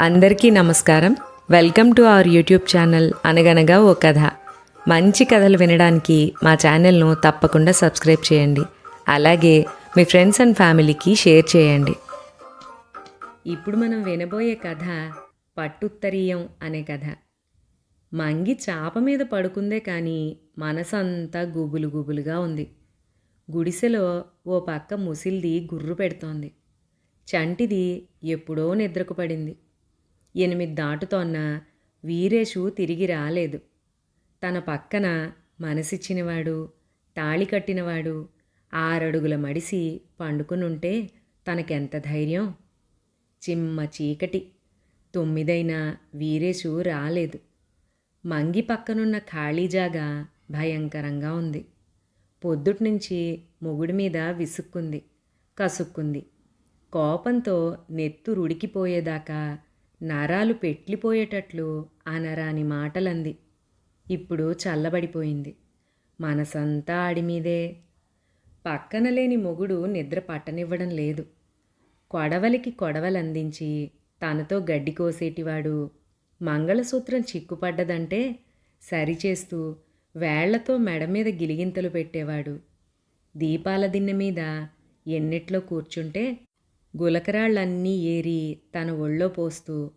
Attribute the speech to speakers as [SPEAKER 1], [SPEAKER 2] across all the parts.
[SPEAKER 1] అందరికీ నమస్కారం. Welcome to our YouTube channel అనగనగా ఓ కథ. మంచి కథలు వినడానికి మా ఛానల్ను తప్పకుండా సబ్స్క్రైబ్ చేయండి. అలాగే మీ ఫ్రెండ్స్ అండ్ ఫ్యామిలీకి షేర్ చేయండి. ఇప్పుడు మనం వినబోయే కథ పట్టుత్తరీయం అనే కథ. మంగి చాప మీద పడుకుందే కానీ మనసంతా గుబులు గుబులుగా ఉంది. గుడిసెలో ఓ పక్క ముసిల్ది గుర్రు పెడుతోంది. చంటిది ఎప్పుడో నిద్రకు పడింది. ఎనిమిది దాటుతోన్న వీరేషు తిరిగి రాలేదు. తన పక్కన మనసిచ్చినవాడు తాళి కట్టినవాడు ఆరడుగుల మడిసి పండుకునుంటే తనకెంత ధైర్యం? చిమ్మ చీకటి. తొమ్మిదైనా వీరేషు రాలేదు. మంగి పక్కనున్న ఖాళీ జాగా భయంకరంగా ఉంది. పొద్దుట్నుంచి మొగుడి మీద విసుక్కుంది కసుక్కుంది. కోపంతో నెత్తురుడికిపోయేదాకా నరాలు పెట్లిపోయేటట్లు అనరాని మాటలంది. ఇప్పుడు చల్లబడిపోయింది. మనసంతా ఆడిమీదే పక్కన లేని మొగుడు నిద్ర పట్టనివ్వడం లేదు. కొడవలికి కొడవలందించి తనతో గడ్డి కోసేటివాడు మంగళసూత్రం చిక్కుపడ్డదంటే సరిచేస్తూ వేళ్ళతో మెడ మీద గిలిగింతలు పెట్టేవాడు. దీపాల దిన్నె మీద ఎన్నిట్లో కూర్చుంటే గులకరాళ్ళన్నీ ఏరి తన ఒళ్ళో పోస్తూ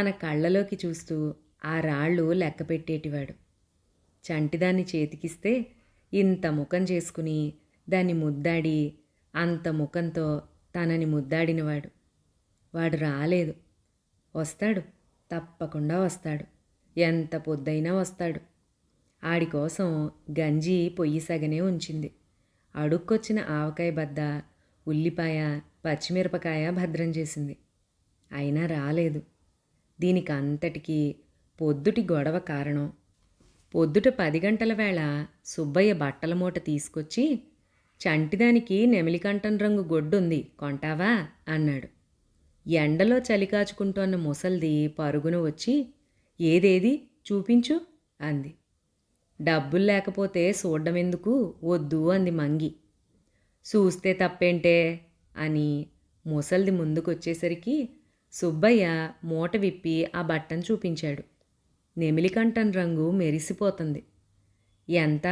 [SPEAKER 1] తన కళ్ళలోకి చూస్తూ ఆ రాళ్ళు లెక్క పెట్టేటివాడు చంటిదాన్ని చేతికిస్తే ఇంత ముఖం చేసుకుని దాన్ని ముద్దాడి అంత ముఖంతో తనని ముద్దాడినవాడు. వాడు రాలేదు. వస్తాడు. తప్పకుండా వస్తాడు. ఎంత పొద్దైనా వస్తాడు. ఆడి కోసం గంజి పొయ్యి సగనే ఉంచింది. అడుక్కొచ్చిన ఆవకాయ బద్ద ఉల్లిపాయ పచ్చిమిరపకాయ భద్రం చేసింది. అయినా రాలేదు. దీనికి అంతటికీ పొద్దుటి గొడవ కారణం. పొద్దుట పది గంటల వేళ సుబ్బయ్య బట్టల మూట తీసుకొచ్చి చంటిదానికి నెమిలికంఠం రంగు గొడ్డుంది కొంటావా? అన్నాడు. ఎండలో చలికాచుకుంటోన్న ముసల్ది పరుగున వచ్చి ఏదేది? చూపించు అంది. డబ్బులు లేకపోతే చూడ్డం ఎందుకు వద్దు అంది మంగి. చూస్తే తప్పేంటే? అని ముసల్ది ముందుకొచ్చేసరికి సుబ్బయ్య మూట విప్పి ఆ బట్టను చూపించాడు. నెమిలికంఠం రంగు మెరిసిపోతుంది. ఎంత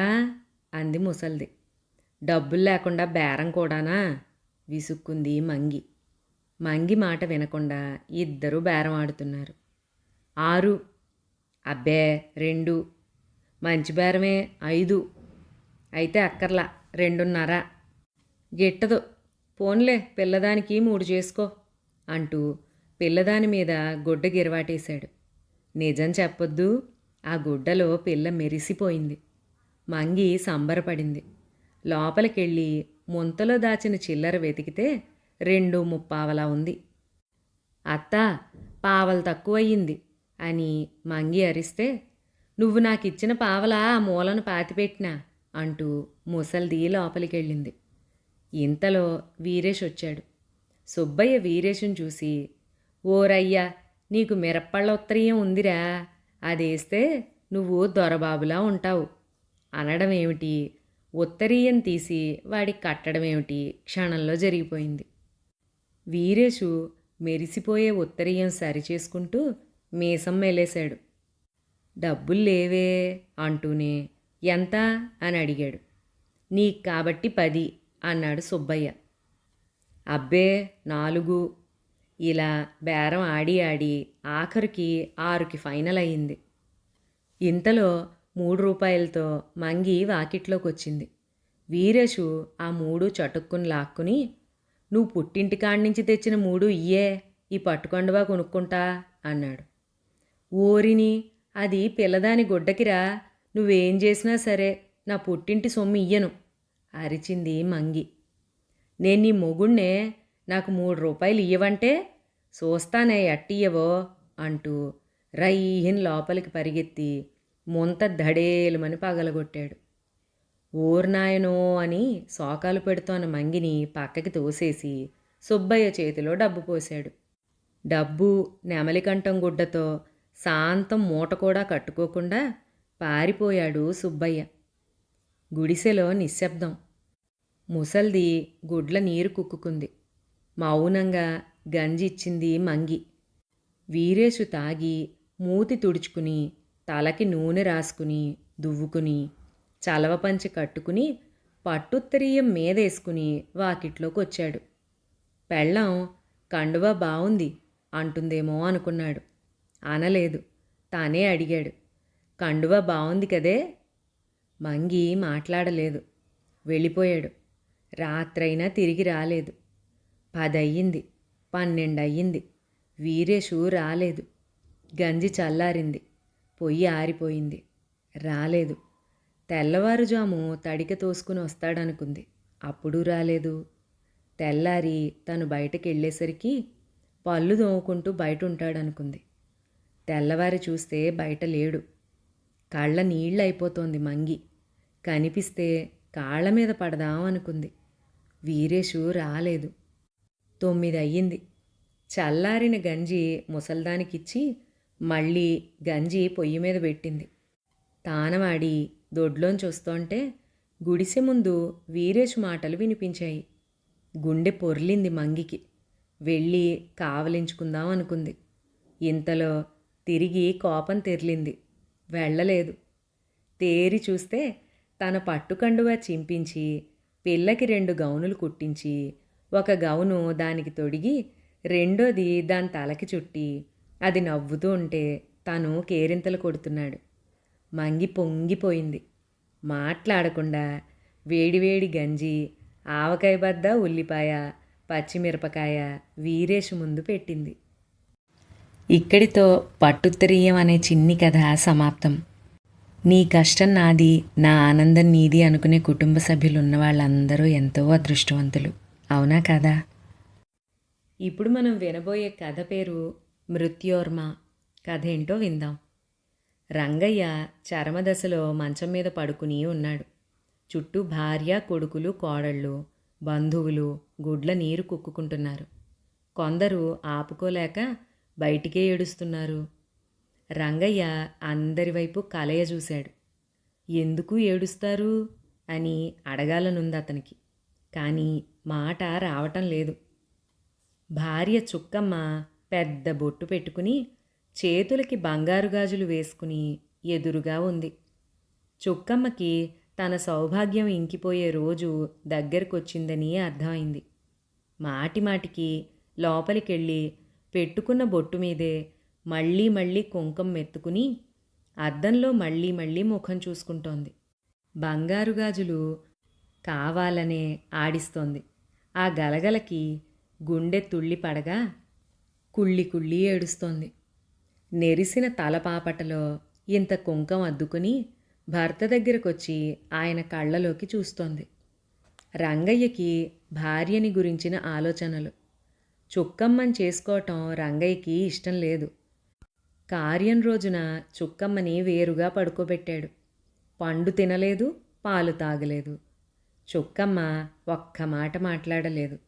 [SPEAKER 1] అంది ముసల్ది. డబ్బులు లేకుండా బేరం కూడానా విసుక్కుంది మంగి. మంగి మాట వినకుండా ఇద్దరూ బేరం ఆడుతున్నారు. ఆరు. అబ్బే రెండు. మంచి బేరమే ఐదు. అయితే అక్కర్లా రెండున్నర. గిట్టదు. పోన్లే పిల్లదానికి మూడు చేసుకో అంటూ పిల్లదాని మీద గుడ్డ గిరవాటేశాడు. నిజం చెప్పొద్దు ఆ గుడ్డలో పిల్ల మెరిసిపోయింది. మంగి సంబరపడింది. లోపలికెళ్ళి ముంతలో దాచిన చిల్లర వెతికితే రెండు ముప్పావలా ఉంది. అత్త పావలు తక్కువయ్యింది అని మంగి అరిస్తే నువ్వు నాకిచ్చిన పావలా ఆ మూలను పాతిపెట్టినా అంటూ ముసల్ది లోపలికెళ్ళింది. ఇంతలో వీరేష్ వచ్చాడు. సుబ్బయ్య వీరేషుని చూసి ఓరయ్యా నీకు మిరప్పళ్ళ ఉత్తరీయం ఉందిరా. అదేస్తే నువ్వు దొరబాబులా ఉంటావు. అనడం ఏమిటి ఉత్తరీయం తీసి వాడికి కట్టడం ఏమిటి క్షణంలో జరిగిపోయింది. వీరేషు మెరిసిపోయే ఉత్తరీయం సరిచేసుకుంటూ మీసం మెలేశాడు. డబ్బులు లేవే అంటూనే ఎంత? అని అడిగాడు. నీకు కాబట్టి పది. అన్నాడు సుబ్బయ్య. అబ్బే నాలుగు. ఇలా బేరం ఆడి ఆడి ఆఖరికి ఆరుకి ఫైనల్ అయ్యింది. ఇంతలో మూడు రూపాయలతో మంగి వాకిట్లోకి వచ్చింది వీరేషు ఆ మూడు చటుక్కుని లాక్కుని నువ్వు పుట్టింటి నుంచి తెచ్చిన మూడు ఇయ్యే ఈ పట్టుకొండవా కొనుక్కుంటా? అన్నాడు. ఓరిని అది పిల్లదాని గుడ్డకిరా. నువ్వేం చేసినా సరే నా పుట్టింటి సొమ్ము ఇయ్యను. అరిచింది మంగి. నేను నీ మొగుణ్ణే నాకు మూడు రూపాయలు ఇయ్యవంటే చూస్తానే ఎట్టియ్యవో అంటూ రైహిన్ లోపలికి పరిగెత్తి ముంత దడేలుమని పగలగొట్టాడు. ఊర్నాయనో అని శోకాలు పెడుతోన్న మంగిని పక్కకి తోసేసి సుబ్బయ్య చేతిలో డబ్బు పోశాడు. డబ్బు నెమలికంఠం గుడ్డతో శాంతం మూట కూడా కట్టుకోకుండా పారిపోయాడు సుబ్బయ్య. గుడిసెలో నిశ్శబ్దం. ముసల్ది గుడ్ల నీరు కుక్కుకుంది. మౌనంగా గంజి ఇచ్చింది మంగి. వీరేషు తాగి మూతి తుడుచుకుని తలకి నూనె రాసుకుని దువ్వుకుని చలవ పంచి కట్టుకుని పట్టుత్తరీయం మీదేసుకుని వాకిట్లోకి వచ్చాడు పెళ్ళం కండువ బావుంది అంటుందేమో అనుకున్నాడు. అనలేదు. తానే అడిగాడు. కండువ బావుంది కదే? మంగి మాట్లాడలేదు. వెళ్ళిపోయాడు. రాత్రైనా తిరిగి రాలేదు. పదయ్యింది పన్నెండయ్యింది. వీరేషు రాలేదు. గంజి చల్లారింది. పొయ్యి ఆరిపోయింది. రాలేదు. తెల్లవారుజాము తడిక తోసుకుని వస్తాడనుకుంది. అప్పుడు రాలేదు. తెల్లారి తను బయటకు వెళ్ళేసరికి పళ్ళు దోముకుంటూ బయట ఉంటాడనుకుంది తెల్లవారి చూస్తే బయట లేడు. కళ్ళ నీళ్ళైపోతోంది మంగి. కనిపిస్తే కాళ్ళ మీద పడదాం అనుకుంది వీరేషు రాలేదు. తొమ్మిది అయ్యింది చల్లారిన గంజి ముసల్దానికిచ్చి మళ్ళీ గంజి పొయ్యి మీద పెట్టింది. తానవాడి దొడ్లోంచి వస్తోంటే గుడిసె ముందు వీరేష్ మాటలు వినిపించాయి. గుండె పొర్లింది మంగికి. వెళ్ళి కావలించుకుందాం అనుకుంది. ఇంతలో తిరిగి కోపం తెరిలింది. వెళ్ళలేదు. తేరి చూస్తే తన పట్టుకండువా చింపించి పిల్లకి రెండు గౌనులు కుట్టించి ఒక గౌను దానికి తొడిగి రెండోది దాని తలకి చుట్టి అది నవ్వుతూ ఉంటే తను కేరింతలు కొడుతున్నాడు. మంగి పొంగిపోయింది. మాట్లాడకుండా వేడివేడి గంజి ఆవకాయ బద్ద ఉల్లిపాయ పచ్చిమిరపకాయ వీరేష్ ముందు పెట్టింది. ఇక్కడితో పట్టుత్తరీయం అనే చిన్ని కథ సమాప్తం. నీ కష్టం నాది నా ఆనందం నీది అనుకునే కుటుంబ సభ్యులు ఉన్న వాళ్ళందరూ ఎంతో అదృష్టవంతులు. అవునా కదా? ఇప్పుడు మనం వినబోయే కథ పేరు మృత్యోర్మ. కథ ఏంటో విందాం. రంగయ్య చరమదశలో మంచం మీద పడుకుని ఉన్నాడు. చుట్టూ భార్య కొడుకులు కోడళ్ళు బంధువులు గుడ్ల నీరు కుక్కుకుంటున్నారు. కొందరు ఆపుకోలేక బయటికే ఏడుస్తున్నారు. రంగయ్య అందరి వైపు కలయ చూశాడు. ఎందుకు ఏడుస్తారు? అని అడగాలనుంది అతనికి. కానీ మాట రావటం లేదు. భార్య చుక్కమ్మ పెద్ద బొట్టు పెట్టుకుని చేతులకి బంగారు గాజులు వేసుకుని ఎదురుగా ఉంది. చుక్కమ్మకి తన సౌభాగ్యం ఇంకిపోయే రోజు దగ్గరకొచ్చిందని అర్థమైంది. మాటి మాటికి లోపలికెళ్ళి పెట్టుకున్న బొట్టు మీదే మళ్ళీ మళ్ళీ కుంకం మెత్తుకుని అద్దంలో మళ్ళీ మళ్ళీ ముఖం చూసుకుంటోంది. బంగారు గాజులు కావాలనే ఆడిస్తోంది. ఆ గలగలకి గుండె తుళ్ళి పడగా కుళ్ళి కుళ్ళి ఏడుస్తోంది. నెరిసిన తలపాపటలో ఇంత కుంకం అద్దుకుని భర్త దగ్గరకొచ్చి ఆయన కళ్ళలోకి చూస్తోంది. రంగయ్యకి భార్యని గురించిన ఆలోచనలు. చుక్కమ్మని చేసుకోవటం రంగయ్యకి ఇష్టం లేదు. కార్యం రోజున చుక్కమ్మని వేరుగా పడుకోబెట్టాడు. పండు తినలేదు పాలు తాగలేదు. చుక్కమ్మ ఒక్క మాట మాట్లాడలేదు.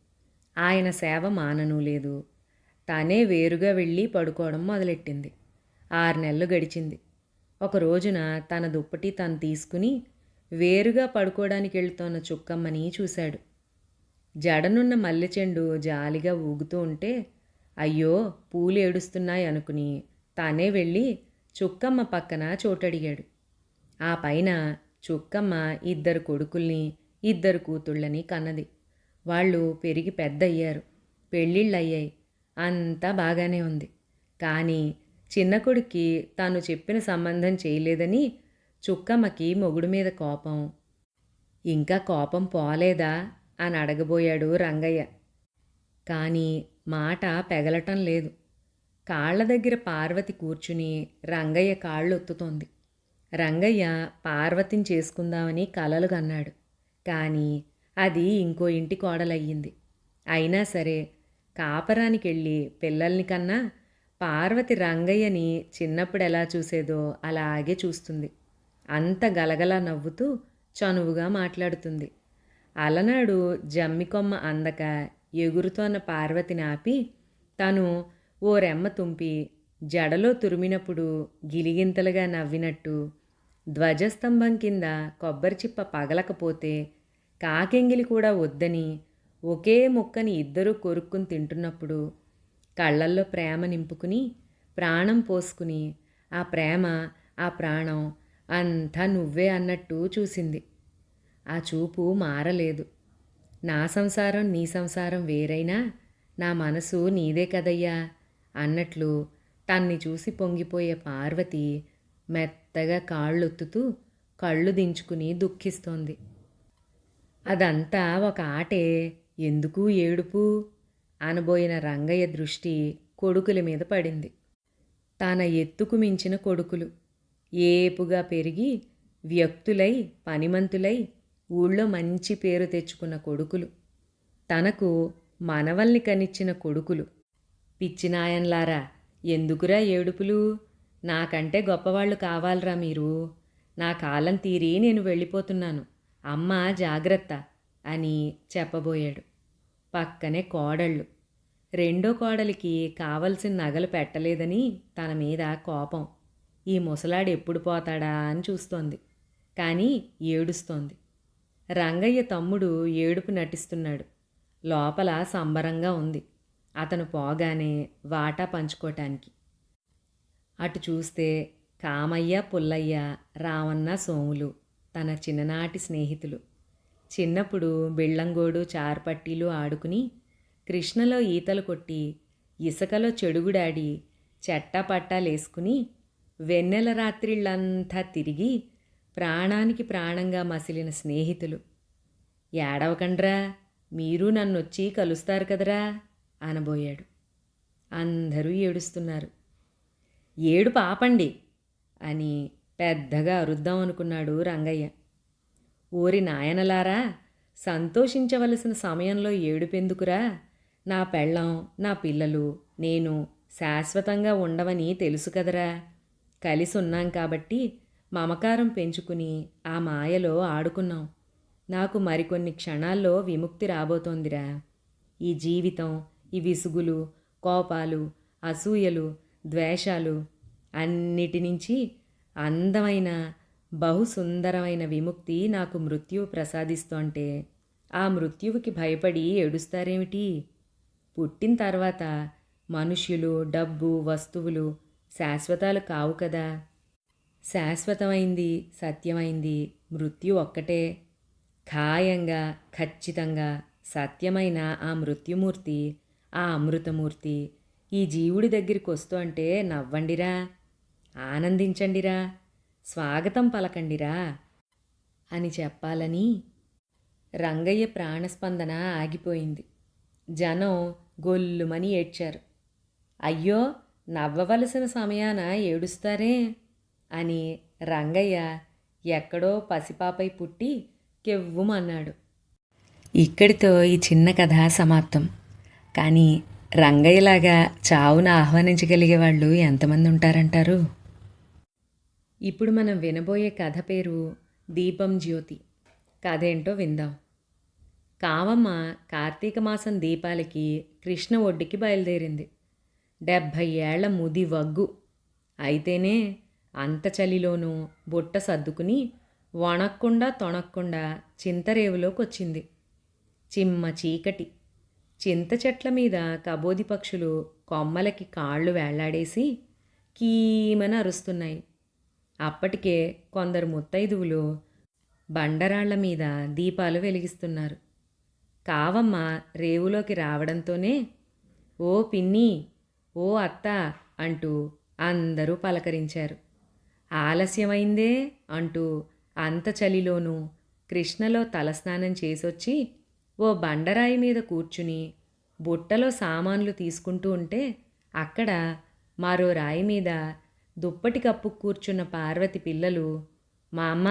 [SPEAKER 1] ఆయన సేవ మానను లేదు. తానే వేరుగా వెళ్ళి పడుకోవడం మొదలెట్టింది. ఆరు నెలలు గడిచింది. ఒక రోజున తన దుప్పటి తను తీసుకుని వేరుగా పడుకోవడానికి వెళ్తోన్న చుక్కమ్మని చూశాడు. జడనున్న మల్లెచెండు జాలిగా ఊగుతూ ఉంటే అయ్యో పూలు ఏడుస్తున్నాయి అనుకుని తానే వెళ్ళి చుక్కమ్మ పక్కన చోటడిగాడు. ఆ పైన చుక్కమ్మ ఇద్దరు కొడుకుల్ని ఇద్దరు కూతుళ్ళని కన్నది. వాళ్ళు పెరిగి పెద్దయ్యారు. పెళ్ళిళ్ళయ్యాయి. అంతా బాగానే ఉంది. కానీ చిన్న కొడుక్కి తాను చెప్పిన సంబంధం చేయలేదని చుక్కమ్మకి మొగుడు మీద కోపం. ఇంకా కోపం పోలేదా అని అడగబోయాడు రంగయ్య. కానీ మాట పెగలటం లేదు. కాళ్ళ దగ్గర పార్వతి కూర్చుని రంగయ్య కాళ్ళు ఒత్తుతోంది రంగయ్య పార్వతిని చేసుకుందామని కలలు కన్నాడు. కానీ అది ఇంకో ఇంటి కోడలయ్యింది. అయినా సరే కాపరానికి వెళ్ళి పిల్లల్ని కన్నా పార్వతి రంగయ్యని చిన్నప్పుడు ఎలా చూసేదో అలాగే చూస్తుంది. అంత గలగలా నవ్వుతూ చనువుగా మాట్లాడుతుంది. అలనాడు జమ్మికొమ్మ అందక ఎగురుతోన్న పార్వతిని ఆపి తను ఓ రెమ్మ తుంపి జడలో తురిమినప్పుడు గిలిగింతలుగా నవ్వినట్టు ధ్వజస్తంభం కింద కొబ్బరి చిప్ప పగలకపోతే కాకెంగిలి కూడా వద్దని ఒకే ముక్కని ఇద్దరూ కొరుక్కుని తింటున్నప్పుడు కళ్ళల్లో ప్రేమ నింపుకుని ప్రాణం పోసుకుని ఆ ప్రేమ ఆ ప్రాణం అంతా నువ్వే అన్నట్టు చూసింది. ఆ చూపు మారలేదు. నా సంసారం నీ సంసారం వేరైనా నా మనసు నీదే కదయ్యా. అన్నట్లు తన్ని చూసి పొంగిపోయే పార్వతి మెత్తగా కాళ్ళొత్తుతూ కళ్ళు దించుకుని దుఃఖిస్తోంది. అదంతా ఒక ఆటే. ఎందుకు ఏడుపు? అనబోయిన రంగయ్య దృష్టి కొడుకుల మీద పడింది. తన ఎత్తుకు మించిన కొడుకులు. ఏపుగా పెరిగి వ్యక్తులై పనిమంతులై ఊళ్ళో మంచి పేరు తెచ్చుకున్న కొడుకులు. తనకు మనవల్ని కనిచ్చిన కొడుకులు. పిచ్చినాయన్లారా ఎందుకురా ఏడుపులు? నాకంటే గొప్పవాళ్ళు కావాలరా మీరు. నా కాలం తీరి నేను వెళ్ళిపోతున్నాను. అమ్మ జాగ్రత్త అని చెప్పబోయాడు. పక్కనే కోడళ్ళు. రెండో కోడలికి కావలసిన నగలు పెట్టలేదని తన మీద కోపం. ఈ ముసలాడు ఎప్పుడు పోతాడా అని చూస్తోంది. కానీ ఏడుస్తోంది. రంగయ్య తమ్ముడు ఏడుపు నటిస్తున్నాడు. లోపల సంబరంగా ఉంది. అతను పోగానే వాటా పంచుకోటానికి. అటు చూస్తే కామయ్య పుల్లయ్య రావన్న సోములు తన చిన్ననాటి స్నేహితులు. చిన్నప్పుడు బిళ్ళంగోడు చారుపట్టీలు ఆడుకుని కృష్ణలో ఈతలు కొట్టి ఇసుకలో చెడుగుడాడి చెట్టపట్టాలేసుకుని వెన్నెల రాత్రిళ్ళంతా తిరిగి ప్రాణానికి ప్రాణంగా మసిలిన స్నేహితులు. ఏడవకండ్రా మీరు నన్నొచ్చి కలుస్తారు కదరా. అనబోయాడు. అందరూ ఏడుస్తున్నారు. ఏడు పాపండి అని పెద్దగా అరుద్దాం అనుకున్నాడు రంగయ్య. ఓరి నాయనలారా సంతోషించవలసిన సమయంలో ఏడుపెందుకురా? నా పెళ్ళం నా పిల్లలు నేను శాశ్వతంగా ఉండవని తెలుసు కదరా? కలిసి ఉన్నాం కాబట్టి మమకారం పెంచుకుని ఆ మాయలో ఆడుకున్నాం. నాకు మరికొన్ని క్షణాల్లో విముక్తి రాబోతోందిరా. ఈ జీవితం ఈ విసుగులు కోపాలు అసూయలు ద్వేషాలు అన్నిటి నుంచి అందమైన బహు సుందరమైన విముక్తి నాకు మృత్యువు ప్రసాదిస్తోంటే ఆ మృత్యువుకి భయపడి ఏడుస్తారేమిటి? పుట్టిన తర్వాత మనుష్యులు డబ్బు వస్తువులు శాశ్వతాలు కావు కదా. శాశ్వతమైంది సత్యమైంది మృత్యు ఒక్కటే. ఖాయంగా ఖచ్చితంగా సత్యమైన ఆ మృత్యుమూర్తి ఆ అమృతమూర్తి ఈ జీవుడి దగ్గరికి వస్తూ అంటే నవ్వండిరా ఆనందించండిరా స్వాగతం పలకండిరా అని చెప్పాలని రంగయ్య ప్రాణస్పందన ఆగిపోయింది. జనం గొల్లుమని ఏడ్చారు. అయ్యో నవ్వవలసిన సమయాన ఏడుస్తారే అని రంగయ్య ఎక్కడో పసిపాపై పుట్టి కెవ్వుమన్నాడు. ఇక్కడితో ఈ చిన్న కథ సమాప్తం. కానీ రంగయ్యలాగా చావును ఆహ్వానించగలిగే వాళ్ళు ఎంతమంది ఉంటారంటారు? ఇప్పుడు మనం వినబోయే కథ పేరు దీపం జ్యోతి. కథ ఏంటో విందాం. కావమ్మ కార్తీక మాసం దీపాలకి కృష్ణ ఒడ్డుకి బయలుదేరింది. డెబ్భై ఏళ్ళ ముది వగ్గు. అయితేనే అంత చలిలోనూ బుట్ట సర్దుకుని వణక్కుండా తొణక్కుండా చింతరేవులోకి వచ్చింది చిమ్మ చీకటి. చింత చెట్ల మీద కబోది పక్షులు కొమ్మలకి కాళ్ళు వేళ్ళాడేసి కీమని అరుస్తున్నాయి. అప్పటికే కొందరు ముత్తైదువులు బండరాళ్ళ మీద దీపాలు వెలిగిస్తున్నారు. కావమ్మ రేవులోకి రావడంతోనే ఓ పిన్ని ఓ అత్త అంటూ అందరూ పలకరించారు. ఆలస్యమైందే అంటూ అంత చలిలోనూ కృష్ణలో తలస్నానం చేసొచ్చి ఓ బండరాయి మీద కూర్చుని బుట్టలో సామాన్లు తీసుకుంటూ ఉంటే అక్కడ మరో రాయి మీద దుప్పటి కప్పు కూర్చున్న పార్వతి పిల్లలు మా అమ్మ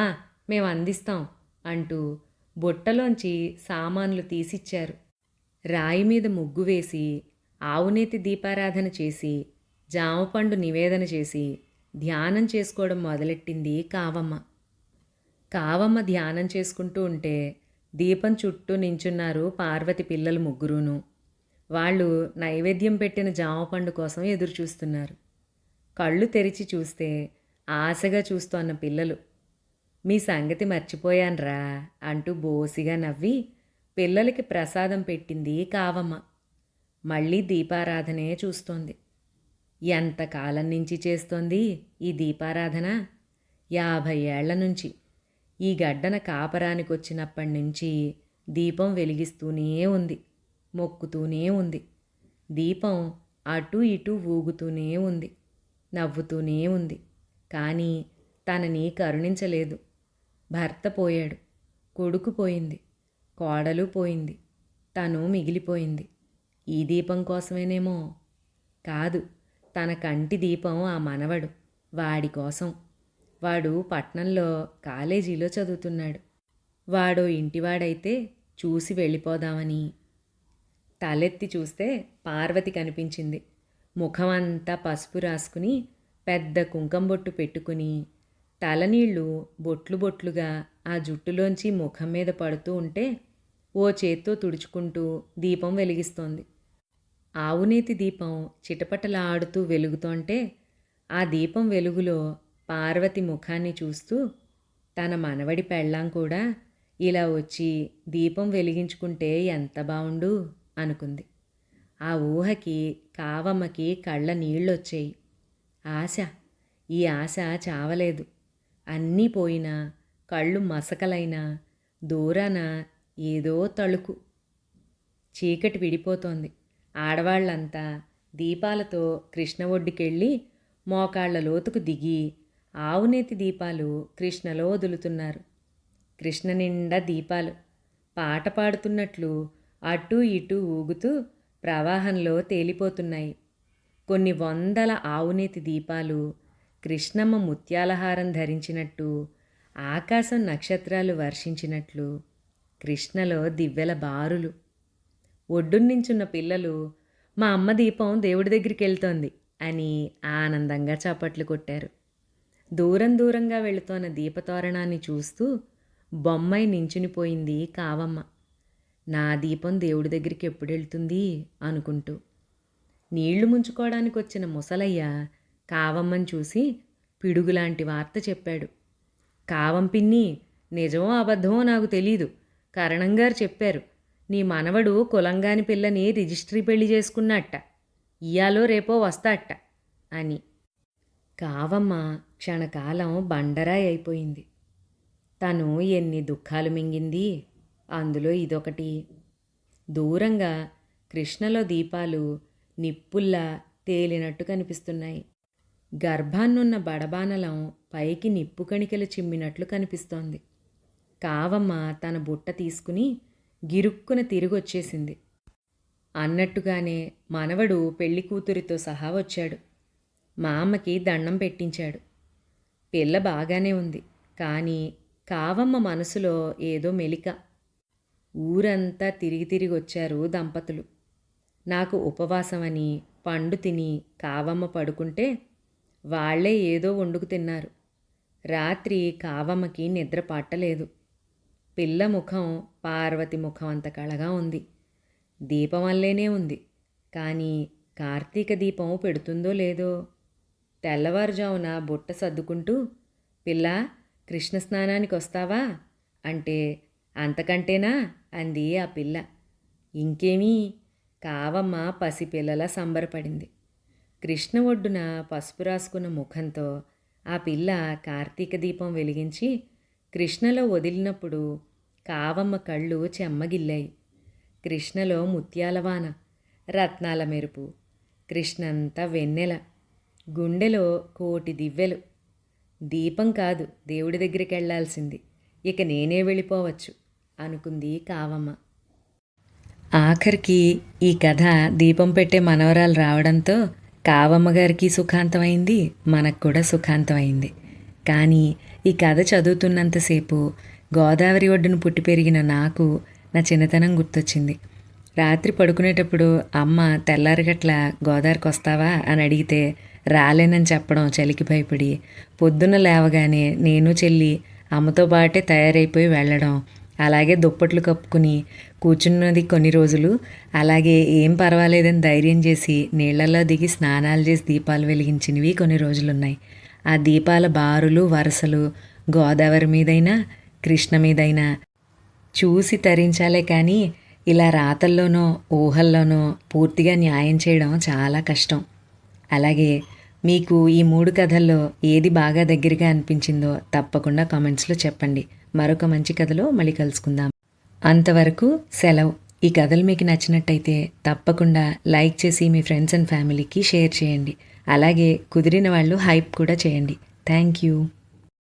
[SPEAKER 1] మేము అందిస్తాం అంటూ బుట్టలోంచి సామాన్లు తీసిచ్చారు. రాయి మీద ముగ్గు వేసి ఆవునేతి దీపారాధన చేసి జామపండు నివేదన చేసి ధ్యానం చేసుకోవడం మొదలెట్టింది కావమ్మ. కావమ్మ ధ్యానం చేసుకుంటూ ఉంటే దీపం చుట్టూ నించున్నారు పార్వతి పిల్లలు ముగ్గురును. వాళ్ళు నైవేద్యం పెట్టిన జామపండు కోసం ఎదురుచూస్తున్నారు. కళ్ళు తెరిచి చూస్తే ఆశగా చూస్తోన్న పిల్లలు. మీ సంగతి మర్చిపోయాన్రా అంటూ బోసిగా నవ్వి పిల్లలకి ప్రసాదం పెట్టింది కావమ్మ. మళ్ళీ దీపారాధనే చూస్తోంది. ఎంతకాలం నుంచి చేస్తోంది ఈ దీపారాధన? యాభై ఏళ్ళ నుంచి. ఈ గడ్డన కాపరానికొచ్చినప్పటి నుంచి దీపం వెలిగిస్తూనే ఉంది మొక్కుతూనే ఉంది. దీపం అటు ఇటు ఊగుతూనే ఉంది నవ్వుతూనే ఉంది. కానీ తనని కరుణించలేదు. భర్త పోయాడు కొడుకు పోయింది కోడలు పోయింది తను మిగిలిపోయింది. ఈ దీపం కోసమేనేమో? కాదు తన కంటి దీపం ఆ మనవడు వాడి కోసం. వాడు పట్నంలో కాలేజీలో చదువుతున్నాడు. వాడో ఇంటివాడైతే చూసి వెళ్ళిపోదామని. తలెత్తి చూస్తే పార్వతి కనిపించింది. ముఖమంతా పసుపు రాసుకుని పెద్ద కుంకం బొట్టు పెట్టుకుని తలనీళ్ళు బొట్లు బొట్లుగా ఆ జుట్టులోంచి ముఖం మీద పడుతూ ఉంటే ఓ చేత్తో తుడుచుకుంటూ దీపం వెలిగిస్తోంది. ఆవునేతి దీపం చిటపటలాడుతూ వెలుగుతోంటే ఆ దీపం వెలుగులో పార్వతి ముఖాన్ని చూస్తూ తన మనవడి పెళ్ళాం కూడా ఇలా వచ్చి దీపం వెలిగించుకుంటే ఎంత బావుండు అనుకుంది. ఆ ఊహకి కావమ్మకి కళ్ళ నీళ్ళొచ్చాయి. ఆశ ఈ ఆశ చావలేదు. అన్నీ పోయినా కళ్ళు మసకలైనా దూరాన ఏదో తళుకు. చీకటి విడిపోతోంది. ఆడవాళ్ళంతా దీపాలతో కృష్ణ ఒడ్డుకెళ్ళి మోకాళ్ళ లోతుకు దిగి ఆవునేతి దీపాలు కృష్ణలో వదులుతున్నారు. కృష్ణ నిండా దీపాలు. పాట పాడుతున్నట్లు అటు ఇటు ఊగుతూ ప్రవాహంలో తేలిపోతున్నాయి. కొన్ని వందల ఆవునేతి దీపాలు కృష్ణమ్మ ముత్యాలహారం ధరించినట్టు ఆకాశం నక్షత్రాలు వర్షించినట్లు కృష్ణలో దివ్వెల బారులు. ఒడ్డున్నించున్న పిల్లలు మా అమ్మ దీపం దేవుడి దగ్గరికి వెళ్తోంది అని ఆనందంగా చప్పట్లు కొట్టారు. దూరం దూరంగా వెళుతోన్న దీపతోరణాన్ని చూస్తూ బొమ్మై నించునిపోయింది కావమ్మ. నా దీపం దేవుడి దగ్గరికి ఎప్పుడు వెళ్తుంది? అనుకుంటూ. నీళ్ళు ముంచుకోవడానికి వచ్చిన ముసలయ్య కావమ్మని చూసి పిడుగులాంటి వార్త చెప్పాడు. కావం పిన్ని నిజమో అబద్ధమో నాకు తెలీదు. కరణంగారు చెప్పారు నీ మనవడు కులంగాని పిల్లని రిజిస్ట్రీ పెళ్ళి చేసుకున్నట్ట. ఇయాలో రేపో వస్తాట అని. కావమ్మ క్షణకాలం బండరాయి అయిపోయింది. తను ఎన్ని దుఃఖాలు మింగింది? అందులో ఇదొకటి. దూరంగా కృష్ణలో దీపాలు నిప్పుల్లా తేలినట్టు కనిపిస్తున్నాయి. గర్భాన్నున్న బడబానలం పైకి నిప్పు కణికలు చిమ్మినట్లు కనిపిస్తోంది. కావమ్మ తన బుట్ట తీసుకుని గిరుక్కున తిరిగొచ్చేసింది. అన్నట్టుగానే మనవడు పెళ్ళి కూతురితో సహా వచ్చాడు. మా అమ్మకి దండం పెట్టించాడు. పిల్ల బాగానే ఉంది కానీ కావమ్మ మనసులో ఏదో మెలిక. ఊరంతా తిరిగి తిరిగి వచ్చారు దంపతులు. నాకు ఉపవాసమని పండు తిని కావమ్మ పడుకుంటే వాళ్ళే ఏదో వండుకు తిన్నారు. రాత్రి కావమ్మకి నిద్ర పట్టలేదు. పిల్ల ముఖం పార్వతి ముఖం అంత కళగా ఉంది. దీపం వల్లేనే ఉంది కానీ కార్తీక దీపం పెడుతుందో లేదో తెల్లవారుజామున బుట్ట సర్దుకుంటూ పిల్ల కృష్ణ స్నానానికి వస్తావా? అంటే అంతకంటేనా? అంది ఆ పిల్ల. ఇంకేమీ? కావమ్మ పసిపిల్లల సంబరపడింది. కృష్ణ ఒడ్డున పసుపు రాసుకున్న ముఖంతో ఆ పిల్ల కార్తీక దీపం వెలిగించి కృష్ణలో వదిలినప్పుడు కావమ్మ కళ్ళు చెమ్మగిల్లాయి. కృష్ణలో ముత్యాలవాన రత్నాల మెరుపు కృష్ణంతా వెన్నెల. గుండెలో కోటి దివ్వెలు. దీపం కాదు దేవుడి దగ్గరికి వెళ్ళాల్సింది ఇక నేనే వెళ్ళిపోవచ్చు అనుకుంది కావమ్మ. ఆఖరికి ఈ కథ దీపం పెట్టే మనవరాలు రావడంతో కావమ్మ గారికి సుఖాంతమైంది మనకు కూడా సుఖాంతమైంది. కానీ ఈ కథ చదువుతున్నంతసేపు గోదావరి ఒడ్డున పుట్టి పెరిగిన నాకు నా చిన్నతనం గుర్తొచ్చింది. రాత్రి పడుకునేటప్పుడు అమ్మ తెల్లారిగట్ల గోదావరికి వస్తావా? అని అడిగితే రాలేనని చెప్పడం చలికి భయపడి పొద్దున్న లేవగానే నేను చెల్లి అమ్మతో పాటే తయారైపోయి వెళ్ళడం అలాగే దుప్పట్లు కప్పుకుని కూర్చున్నది కొన్ని రోజులు అలాగే ఏం పర్వాలేదని ధైర్యం చేసి నీళ్ళలో దిగి స్నానాలు చేసి దీపాలు వెలిగించినవి కొన్ని రోజులున్నాయి. ఆ దీపాల బారులు వరసలు గోదావరి మీదైనా కృష్ణ మీదైనా చూసి తరించాలే కానీ ఇలా రాతల్లోనో ఊహల్లోనో పూర్తిగా న్యాయం చేయడం చాలా కష్టం. అలాగే మీకు ఈ మూడు కథల్లో ఏది బాగా దగ్గరగా అనిపించిందో తప్పకుండా కామెంట్స్లో చెప్పండి. మరొక మంచి కథలో మళ్ళీ కలుసుకుందాం. అంతవరకు సెలవు. ఈ కథలు మీకు నచ్చినట్టయితే తప్పకుండా లైక్ చేసి మీ ఫ్రెండ్స్ అండ్ ఫ్యామిలీకి షేర్ చేయండి. అలాగే కుదిరిన వాళ్ళు హైప్ కూడా చేయండి. Thank you.